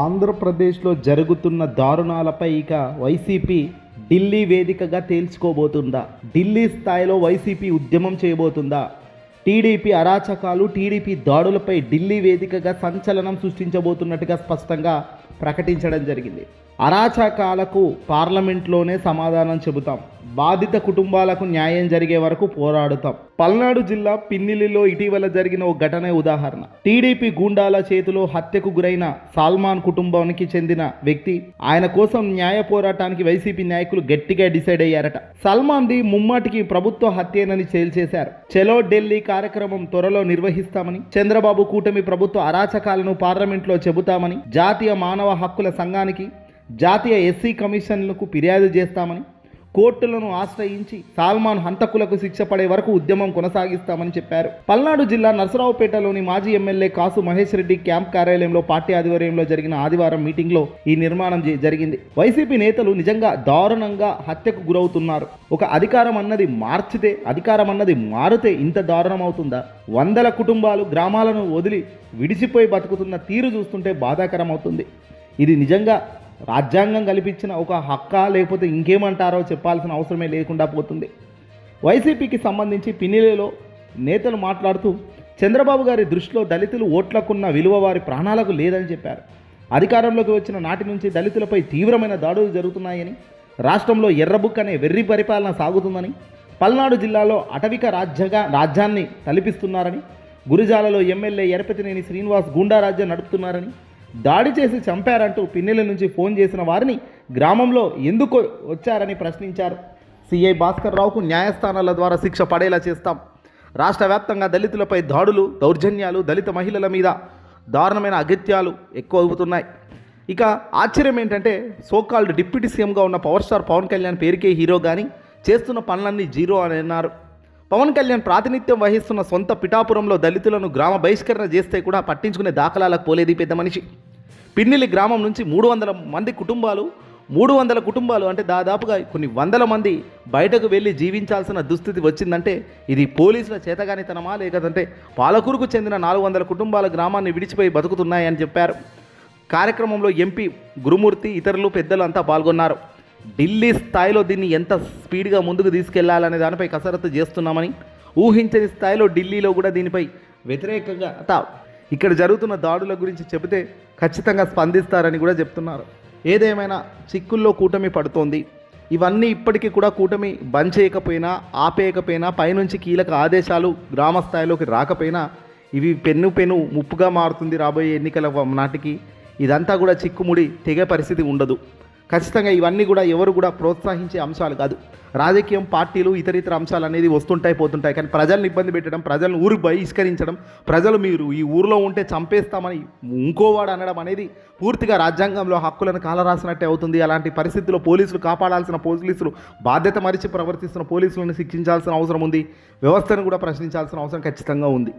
ఆంధ్రప్రదేశ్లో జరుగుతున్న దారుణాలపై ఇక వైసీపీ ఢిల్లీ వేదికగా తేల్చుకోబోతుందా? ఢిల్లీ స్థాయిలో వైసీపీ ఉద్యమం చేయబోతుందా? టీడీపీ అరాచకాలు టీడీపీ దాడులపై ఢిల్లీ వేదికగా సంచలనం సృష్టించబోతున్నట్టుగా స్పష్టంగా ప్రకటించడం జరిగింది. అరాచకాలకు పార్లమెంట్లోనే సమాధానం చెబుతాం. బాధిత కుటుంబాలకు న్యాయం జరిగే వరకు పోరాడుతాం. పల్నాడు జిల్లా పిన్నిలిలో ఇటీవల జరిగిన ఓ ఘటనే ఉదాహరణ. టీడీపీ గూండాల చేతిలో హత్యకు గురైన సాల్మాన్ కుటుంబానికి చెందిన వ్యక్తి ఆయన కోసం న్యాయ పోరాటానికి వైసీపీ నాయకులు గట్టిగా డిసైడ్ అయ్యారట. సల్మాన్ ది ముమ్మాటికి ప్రభుత్వ హత్యేనని తేల్చేశారు చలో ఢిల్లీ కార్యక్రమం త్వరలో నిర్వహిస్తామని చంద్రబాబు కూటమి ప్రభుత్వ అరాచకాలను పార్లమెంట్లో చెబుతామని జాతీయ మానవ హక్కుల సంఘానికి జాతీయ ఎస్సీ కమిషన్లకు ఫిర్యాదు చేస్తామని కోర్టులను ఆశ్రయించి సాల్మాన్ హంతకులకు శిక్ష పడే వరకు ఉద్యమం కొనసాగిస్తామని చెప్పారు. పల్నాడు జిల్లా నరసరావుపేటలోని మాజీ ఎమ్మెల్యే కాసు మహేష్ రెడ్డి క్యాంప్ కార్యాలయంలో పార్టీ ఆధ్వర్యంలో జరిగిన ఆదివారం మీటింగ్లో ఈ నిర్మాణం జరిగింది. వైసీపీ నేతలు నిజంగా దారుణంగా హత్యకు గురవుతున్నారు. ఒక అధికారం అన్నది మార్చితే అధికారం అన్నది మారితే ఇంత దారుణం అవుతుందా వందల కుటుంబాలు గ్రామాలను వదిలి విడిచిపోయి బతుకుతున్న తీరు చూస్తుంటే బాధాకరం అవుతుంది ఇది నిజంగా రాజ్యాంగం కల్పించిన ఒక హక్క లేకపోతే ఇంకేమంటారో చెప్పాల్సిన అవసరమే లేకుండా పోతుంది. వైసీపీకి సంబంధించి పిన్నిలేలో నేతలు మాట్లాడుతూ చంద్రబాబు గారి దృష్టిలో దళితులు ఓట్లకున్న విలువ వారి ప్రాణాలకు లేదని చెప్పారు. అధికారంలోకి వచ్చిన నాటి నుంచి దళితులపై తీవ్రమైన దాడులు జరుగుతున్నాయని రాష్ట్రంలో ఎర్రబుక్ అనే వెర్రి పరిపాలన సాగుతుందని పల్నాడు జిల్లాలో అటవిక రాజ్యగా రాజ్యాన్ని తలపిస్తున్నారని గురిజాలలో ఎమ్మెల్యే ఎరపతినేని శ్రీనివాస్ గూండా రాజ్యం నడుపుతున్నారని దాడి చేసి చంపారంటూ పిన్నెల నుంచి ఫోన్ చేసిన వారిని గ్రామంలో ఎందుకు వచ్చారని ప్రశ్నించారు. సిఐ భాస్కర్ రావుకు న్యాయస్థానాల ద్వారా శిక్ష పడేలా చేస్తాం. రాష్ట్ర వ్యాప్తంగా దళితులపై దాడులు దౌర్జన్యాలు దళిత మహిళల మీద దారుణమైన అగత్యాలు ఎక్కువ అవుతున్నాయి ఇక ఆశ్చర్యం ఏంటంటే సోకాల్డ్ డిప్యూటీ సీఎంగా ఉన్న పవర్ స్టార్ పవన్ కళ్యాణ్ పేరుకే హీరో కానీ చేస్తున్న పనులన్నీ జీరో అని అన్నారు. పవన్ కళ్యాణ్ ప్రాతినిధ్యం వహిస్తున్న సొంత పిఠాపురంలో దళితులను గ్రామ బహిష్కరణ చేస్తే కూడా పట్టించుకునే దాఖలాలకు పోలేదు పెద్ద మనిషి. పిన్నిలి గ్రామం నుంచి మూడు వందల మంది కుటుంబాలు మూడు వందల కుటుంబాలు అంటే దాదాపుగా కొన్ని వందల మంది బయటకు వెళ్ళి జీవించాల్సిన దుస్థితి వచ్చిందంటే ఇది పోలీసుల చేతగానితనమా లేకదంటే పాలకూరుకు చెందిన నాలుగు వందల కుటుంబాల గ్రామాన్ని విడిచిపోయి బతుకుతున్నాయని చెప్పారు. కార్యక్రమంలో ఎంపీ గురుమూర్తి ఇతరులు పెద్దలు అంతా పాల్గొన్నారు. ఢిల్లీ స్థాయిలో దీన్ని ఎంత స్పీడ్గా ముందుకు తీసుకెళ్ళాలనే దానిపై కసరత్తు చేస్తున్నామని ఊహించని స్థాయిలో ఢిల్లీలో కూడా దీనిపై వ్యతిరేకంగా ఇక్కడ జరుగుతున్న దాడుల గురించి చెబితే ఖచ్చితంగా స్పందిస్తారని కూడా చెప్తున్నారు. ఏదేమైనా చిక్కుల్లో కూటమి పడుతోంది. ఇవన్నీ ఇప్పటికీ కూడా కూటమి బంద్ చేయకపోయినా ఆపేయకపోయినా పైనుంచి కీలక ఆదేశాలు గ్రామ స్థాయిలోకి రాకపోయినా ఇవి పెన్ను పెను ముప్పుగా మారుతుంది రాబోయే ఎన్నికల నాటికి. ఇదంతా కూడా చిక్కుముడి తెగే పరిస్థితి ఉండదు. ఖచ్చితంగా ఇవన్నీ కూడా ఎవరు కూడా ప్రోత్సహించే అంశాలు కాదు. రాజకీయం పార్టీలు ఇతర ఇతర అంశాలు అనేది వస్తుంటాయి పోతుంటాయి. కానీ ప్రజలను ఇబ్బంది పెట్టడం ప్రజలను ఊరు బహిష్కరించడం ప్రజలు మీరు ఈ ఊరిలో ఉంటే చంపేస్తామని ఇంకోవాడు అనడం అనేది పూర్తిగా రాజ్యాంగంలో హక్కులను కాలరాసినట్టే అవుతుంది. అలాంటి పరిస్థితుల్లో పోలీసులు కాపాడాల్సిన పోలీసులు బాధ్యత మరిచి ప్రవర్తిస్తున్న పోలీసులను శిక్షించాల్సిన అవసరం ఉంది. వ్యవస్థను కూడా ప్రశ్నించాల్సిన అవసరం ఖచ్చితంగా ఉంది.